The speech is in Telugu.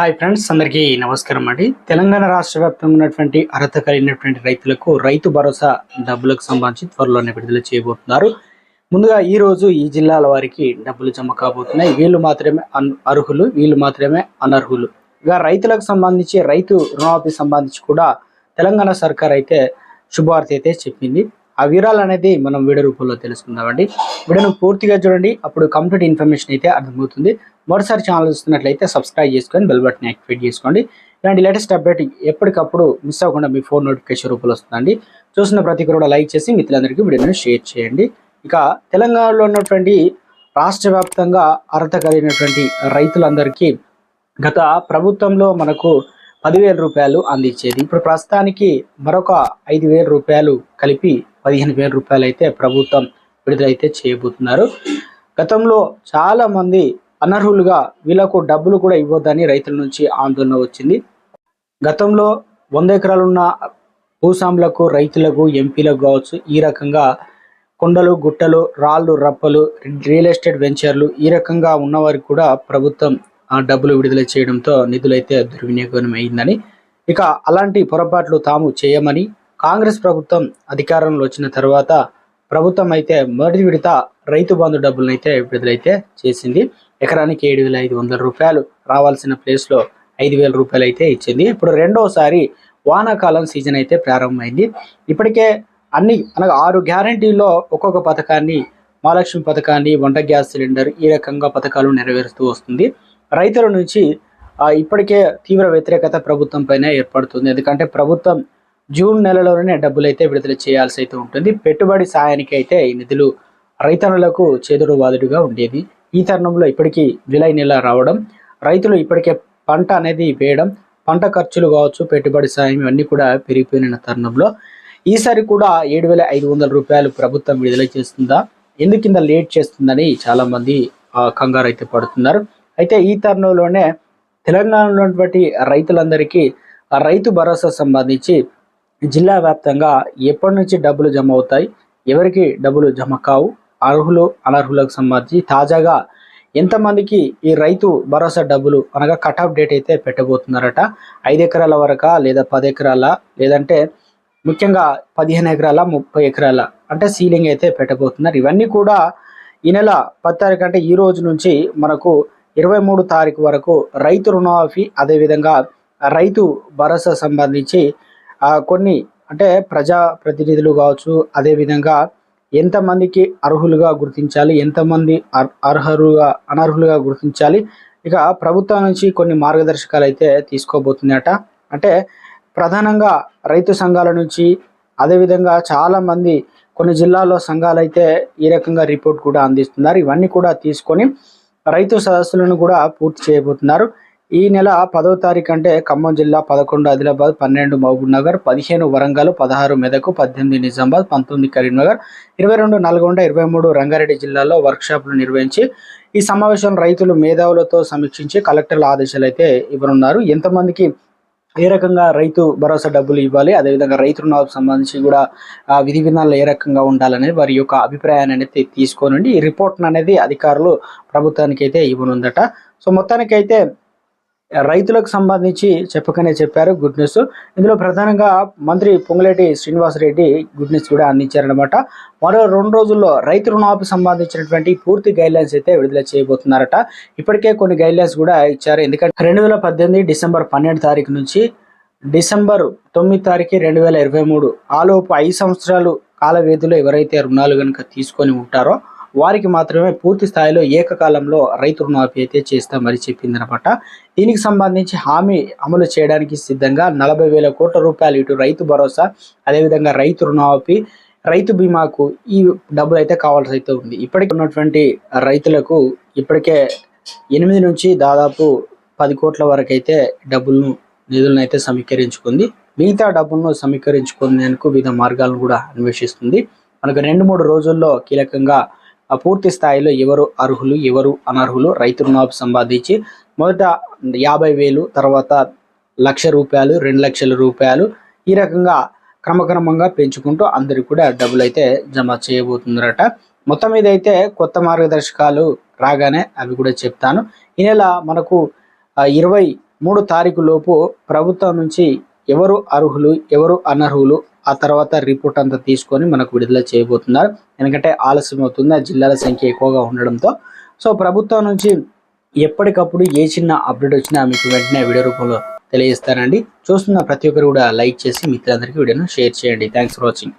హాయ్ ఫ్రెండ్స్ అందరికీ నమస్కారం అండి. తెలంగాణ రాష్ట్ర వ్యాప్తంగా ఉన్నటువంటి అర్హత కలిగినటువంటి రైతులకు రైతు భరోసా డబ్బులకు సంబంధించి త్వరలోనే విడుదల చేయబోతున్నారు. ముందుగా ఈ రోజు ఈ జిల్లాల వారికి డబ్బులు జమ కాబోతున్నాయి. వీళ్ళు మాత్రమే అర్హులు వీళ్ళు మాత్రమే అనర్హులు. ఇక రైతులకు సంబంధించి రైతు రుణమాఫీ సంబంధించి కూడా తెలంగాణ సర్కార్ అయితే శుభవార్త అయితే చెప్పింది. ఆ వివరాలు అనేది మనం వీడియో రూపంలో తెలుసుకుందామండి. వీడియోను పూర్తిగా చూడండి. అప్పుడు కంప్లీట్ ఇన్ఫర్మేషన్ అయితే అర్థమవుతుంది. మరోసారి ఛానల్ చూస్తున్నట్లయితే సబ్స్క్రైబ్ చేసుకొని బెల్ బటన్ యాక్టివేట్ చేసుకోండి. ఇలాంటి లేటెస్ట్ అప్డేట్ ఎప్పటికప్పుడు మిస్ అవ్వకుండా మీ ఫోన్ నోటిఫికేషన్ రూపంలో వస్తుందండి. చూసిన ప్రతి కూడా లైక్ చేసి మిత్రులందరికీ వీడియోని షేర్ చేయండి. ఇక తెలంగాణలో ఉన్నటువంటి రాష్ట్ర వ్యాప్తంగా అర్హత కలిగినటువంటి రైతులందరికీ గత ప్రభుత్వంలో మనకు పదివేల రూపాయలు అందించేది. ఇప్పుడు ప్రస్తుతానికి మరొక ఐదు వేల రూపాయలు కలిపి పదిహేను వేల రూపాయలు అయితే ప్రభుత్వం విడుదలైతే చేయబోతున్నారు. గతంలో చాలామంది అనర్హులుగా వీళ్ళకు డబ్బులు కూడా ఇవ్వద్దని రైతుల నుంచి ఆందోళన వచ్చింది. గతంలో వంద ఎకరాలున్న భూస్వాములకు రైతులకు ఎంపీలకు కావచ్చు ఈ రకంగా కొండలు గుట్టలు రాళ్ళు రప్పలు రియల్ ఎస్టేట్ వెంచర్లు ఈ రకంగా ఉన్నవారికి కూడా ప్రభుత్వం డబ్బులు విడుదల చేయడంతో నిధులైతే దుర్వినియోగం అయిందని ఇక అలాంటి పొరపాట్లు తాము చేయమని కాంగ్రెస్ ప్రభుత్వం అధికారంలో వచ్చిన తర్వాత ప్రభుత్వం అయితే మొదటి విడత రైతు బంధు డబ్బులనైతే విడుదలైతే చేసింది. ఎకరానికి ఏడు వేల ఐదు వందల రూపాయలు రావాల్సిన ప్లేస్లో ఐదు వేల రూపాయలు అయితే ఇచ్చింది. ఇప్పుడు రెండోసారి వానాకాలం సీజన్ అయితే ప్రారంభమైంది. ఇప్పటికే అన్ని అనగా ఆరు గ్యారంటీల్లో ఒక్కొక్క పథకాన్ని మహాలక్ష్మి పథకాన్ని వంట గ్యాస్ సిలిండర్ ఈ రకంగా పథకాలు నెరవేరుస్తూ వస్తుంది. రైతుల నుంచి ఇప్పటికే తీవ్ర వ్యతిరేకత ప్రభుత్వం పైన ఏర్పడుతుంది. ఎందుకంటే ప్రభుత్వం జూన్ నెలలోనే డబ్బులు అయితే విడుదల చేయాల్సి అయితే ఉంటుంది. పెట్టుబడి సాయానికి అయితే ఈ నిధులు రైతన్నులకు చేదుడు వాదుడుగా ఉండేది. ఈ తరుణంలో ఇప్పటికీ జూలై నెల రావడం రైతులు ఇప్పటికే పంట అనేది వేయడం పంట ఖర్చులు కావచ్చు పెట్టుబడి సాయం ఇవన్నీ కూడా పెరిగిపోయిన తరుణంలో ఈసారి కూడా ఏడు వేల ఐదు వందల రూపాయలు ప్రభుత్వం విడుదల చేస్తుందా? ఎందుకింద లేట్ చేస్తుందని చాలామంది కంగారు అయితే పడుతున్నారు. అయితే ఈ తరుణంలోనే తెలంగాణలో ఉన్నటువంటి రైతులందరికీ రైతు భరోసా సంబంధించి జిల్లా వ్యాప్తంగా ఎప్పటి నుంచి డబ్బులు జమ అవుతాయి? ఎవరికి డబ్బులు జమ కావు? అర్హులు అనర్హులకు సంబంధించి తాజాగా ఎంతమందికి ఈ రైతు భరోసా డబ్బులు అనగా కట్ ఆఫ్ డేట్ అయితే పెట్టబోతున్నారట. ఐదు ఎకరాల వరకు లేదా పది ఎకరాల లేదంటే ముఖ్యంగా పదిహేను ఎకరాల ముప్పై ఎకరాల అంటే సీలింగ్ అయితే పెట్టబోతున్నారు. ఇవన్నీ కూడా ఈ నెల పది తారీఖు అంటే ఈ రోజు నుంచి మనకు ఇరవై మూడు తారీఖు వరకు రైతు రుణమాఫీ అదేవిధంగా రైతు భరోసా సంబంధించి కొన్ని అంటే ప్రజా ప్రతినిధులు కావచ్చు అదేవిధంగా ఎంతమందికి అర్హులుగా గుర్తించాలి? ఎంతమంది అర్- అర్హులుగా అనర్హులుగా గుర్తించాలి? ఇక ప్రభుత్వం నుంచి కొన్ని మార్గదర్శకాలు అయితే తీసుకోబోతుందట అంటే ప్రధానంగా రైతు సంఘాల నుంచి అదేవిధంగా చాలామంది కొన్ని జిల్లాల్లో సంఘాలు అయితే ఈ రకంగా రిపోర్ట్ కూడా అందిస్తున్నారు. ఇవన్నీ కూడా తీసుకొని రైతు సదస్సులను కూడా పూర్తి చేయబోతున్నారు. ఈ నెల పదో తారీఖు అంటే ఖమ్మం జిల్లా పదకొండు ఆదిలాబాద్ పన్నెండు మహబూబ్ నగర్ పదిహేను వరంగల్ పదహారు మెదకు పద్దెనిమిది నిజామాబాద్ పంతొమ్మిది కరీంనగర్ ఇరవై రెండు నల్గొండ ఇరవై మూడు రంగారెడ్డి జిల్లాలో వర్క్షాప్లు నిర్వహించి ఈ సమావేశం రైతులు మేధావులతో సమీక్షించి కలెక్టర్ల ఆదేశాలు అయితే ఇవ్వనున్నారు. ఎంతమందికి ఏ రకంగా రైతు భరోసా డబ్బులు ఇవ్వాలి? అదేవిధంగా రైతు రుణాలకు సంబంధించి కూడా ఆ విధి విధానాలు ఏ రకంగా ఉండాలనేది వారి యొక్క అభిప్రాయాన్ని అనేది తీసుకోనండి. ఈ రిపోర్ట్ అనేది అధికారులు ప్రభుత్వానికి అయితే ఇవ్వనుందట. సో మొత్తానికైతే రైతులకు సంబంధించి చెప్పకనే చెప్పారు గుడ్ న్యూస్. ఇందులో ప్రధానంగా మంత్రి పొంగులేటి శ్రీనివాసరెడ్డి గుడ్ న్యూస్ కూడా అందించారనమాట మరో రెండు రోజుల్లో రైతు రుణాలకు సంబంధించినటువంటి పూర్తి గైడ్లైన్స్ అయితే విడుదల చేయబోతున్నారట. ఇప్పటికే కొన్ని గైడ్లైన్స్ కూడా ఇచ్చారు. ఎందుకంటే రెండు వేల పద్దెనిమిది డిసెంబర్ పన్నెండు తారీఖు నుంచి డిసెంబర్ తొమ్మిది తారీఖు రెండు వేల ఇరవై మూడు ఆలోపు ఐదు సంవత్సరాలు కాల వ్యవధిలో ఎవరైతే రుణాలు కనుక తీసుకొని ఉంటారో వారికి మాత్రమే పూర్తి స్థాయిలో ఏకకాలంలో రైతు రుణమాఫీ అయితే చేస్తామని చెప్పిందనమాట దీనికి సంబంధించి హామీ అమలు చేయడానికి సిద్ధంగా నలభై వేల కోట్ల రూపాయలు ఇటు రైతు భరోసా అదేవిధంగా రైతు రుణమాఫీ రైతు బీమాకు ఈ డబ్బులు అయితే కావాల్సి అయితే ఉంది. ఇప్పటికి ఉన్నటువంటి రైతులకు ఇప్పటికే ఎనిమిది నుంచి దాదాపు పది కోట్ల వరకు అయితే డబ్బులను నిధులను అయితే సమీకరించుకుంది. మిగతా డబ్బులను సమీకరించుకునేందుకు వివిధ మార్గాలను కూడా అన్వేషిస్తుంది. మనకు రెండు మూడు రోజుల్లో కీలకంగా పూర్తి స్థాయిలో ఎవరు అర్హులు ఎవరు అనర్హులు రైతు రుణాలు సంపాదించి మొదట యాభై వేలు తర్వాత లక్ష రూపాయలు రెండు లక్షల రూపాయలు ఈ రకంగా క్రమక్రమంగా పెంచుకుంటూ అందరికి కూడా డబ్బులు అయితే జమ చేయబోతున్నారట. మొత్తం మీద అయితే కొత్త మార్గదర్శకాలు రాగానే అవి కూడా చెప్తాను. ఈ నెల మనకు ఇరవై మూడు తారీఖు లోపు ప్రభుత్వం నుంచి ఎవరు అర్హులు ఎవరు అనర్హులు ఆ తర్వాత రిపోర్ట్ అంతా తీసుకొని మనకు విడుదల చేయబోతున్నారు. ఎందుకంటే ఆలస్యం అవుతుంది ఆ జిల్లాల సంఖ్య ఎక్కువగా ఉండడంతో. సో ప్రభుత్వం నుంచి ఎప్పటికప్పుడు ఏ చిన్న అప్డేట్ వచ్చినా మీకు వెంటనే వీడియో రూపంలో తెలియజేస్తానండి. చూస్తున్న ప్రతి ఒక్కరు కూడా లైక్ చేసి మిత్రులందరికీ వీడియోను షేర్ చేయండి. Thanks for watching